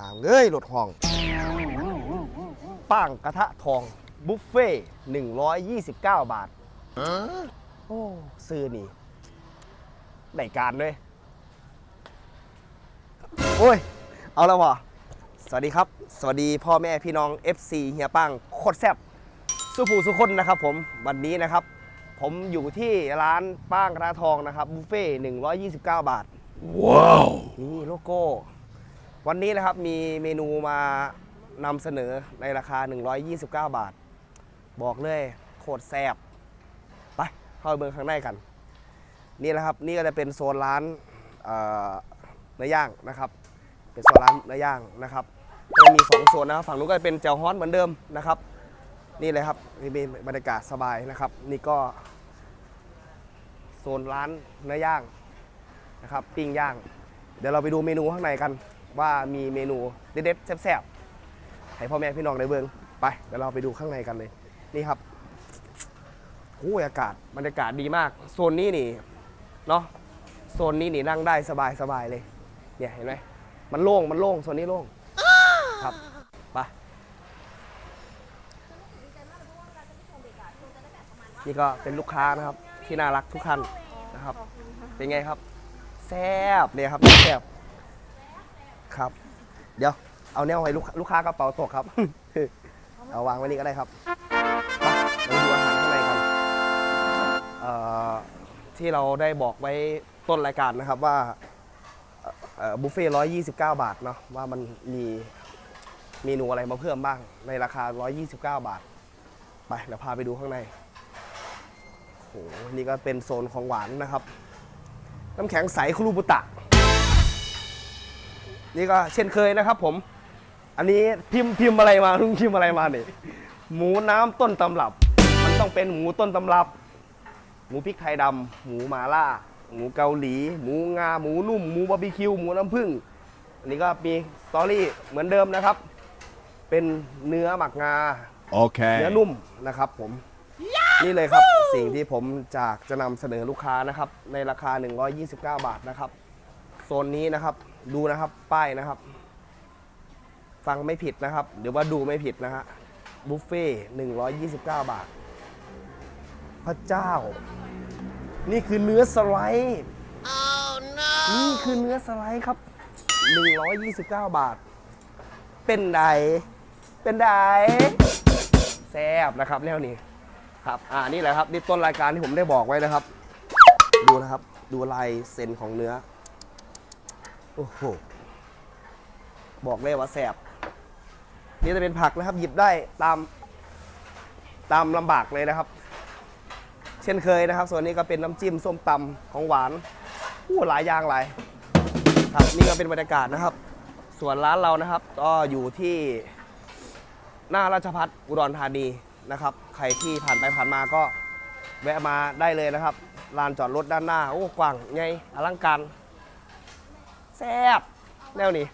อ่าเงยรถห้อง ป้างกระทะทอง บุฟเฟ่129 บาท โอ้ซื้อนี่ได้การด้วย โอ้ย เอาแล้ววะสวัสดีครับ สวัสดีพ่อแม่พี่น้อง FC เฮียป้างโคตรแซ่บสุภูสุคนนะครับผมวันนี้นะครับ ผมอยู่ที่ร้านป้างกระทะทองนะครับบุฟเฟ่129 บาท ว้าว นี่โลโก้ วันนี้นะครับมีเมนูมานำเสนอในราคา 129 บาท บอกเลยโคตรแซ่บไปเข้าไปเมืองข้างในกัน นี่แหละครับนี่ก็จะเป็นโซนร้านเนื้อย่างนะครับ เป็นโซนร้านเนื้อย่างนะครับก็จะมีสองโซนนะครับฝั่งนู้นก็จะเป็นเจ้าฮอนเหมือนเดิมนะครับ นี่เลยครับนี่เป็นบรรยากาศสบายนะครับ นี่ก็ โซนร้านเนื้อย่างนะครับปิ้งย่าง เดี๋ยวเราไปดูเมนูข้างในกัน ว่ามีเมนูเด็ดๆแซ่บๆให้พ่อแม่พี่น้องได้เบิ่งไปเดี๋ยวเราไปดูข้างในกันเลย นี่ครับโอ้ยอากาศบรรยากาศดีมาก โซนนี้นี่เนาะโซนนี้นี่นั่งได้สบายสบายๆเลยเนี่ยเห็นไหมมันโล่งมันโล่งโซนนี้โล่งครับไปนี่ก็เป็นลูกค้านะครับที่น่ารักทุกท่านนะครับ เป็นไงครับ แซบเนี่ยครับแซบ ครับ เดี๋ยวเอาแนวให้ลูกลูกค้ากระเป๋าตกครับ เอาวางไว้นี่ก็ได้ครับไปเราดูอาหารข้างในกันที่เราได้บอกไว้ต้นรายการนะครับว่าบุฟเฟ่ร้อยยี่สิบเก้าบาทเนาะว่ามันมีเมนูอะไรมาเพิ่มบ้างในราคา 129 บาท ไปเดี๋ยวพาไปดูข้างในโอ้โหนี่ก็เป็นโซนของหวานนะครับ น้ำแข็งใสคุรุบุตะ นี่ก็เช่นเคยนะครับ ผม อันนี้พิมพ์พิมพ์อะไรมาลุงพิมพ์อะไรมาเนี่ยหมูน้ำต้นตำรับ มันต้องเป็นหมูต้นตำรับ หมูพริกไทยดำหมูหมาล่า หมูเกาหลี หมูงา หมูนุ่ม หมูบาร์บีคิว หมูน้ำผึ้ง อันนี้ก็มีสตอรี่เหมือนเดิมนะครับ เป็นเนื้อหมักงา Okay. เนื้อนุ่มนะครับ ผม นี่เลยครับ สิ่งที่ผมจากจะนำเสนอลูกค้านะครับ ในราคา 129 บาทนะครับโซนนี้นะครับ ดูนะครับป้ายนะครับ ฟังไม่ผิดนะครับ หรือว่าดูไม่ผิดนะฮะบุฟเฟ่129บาท พระเจ้า นี่คือเนื้อสไลด์นี่คือเนื้อสไลด์ครับ129บาท เป็นไดเป็นไดแซ่บนะครับแล้วนี่ครับ อ่า นี่แหละครับ นี่ต้นรายการที่ผมได้บอกไว้นะครับ ดูนะครับ ดูลายเซ็นของเนื้อโอ้โห บอกเลยว่าแซ่บนี่จะเป็นผักนะครับ หยิบได้ตาม ตามลำบากเลยนะครับ เช่นเคยนะครับ ส่วนนี้ก็เป็นน้ำจิ้มส้มตำของหวานอู้หลายอย่างหลายครับนี่ก็เป็นบรรยากาศนะครับ ส่วนร้านเรานะครับ ก็อยู่ที่หน้าราชพัฒอุดรธานีนะครับ ใครที่ผ่านไปผ่านมาก็แวะมาได้เลยนะครับลานจอดรถด้านหน้า โอ้ กว้างใหญ่อลังการ แซ่บแนวนี้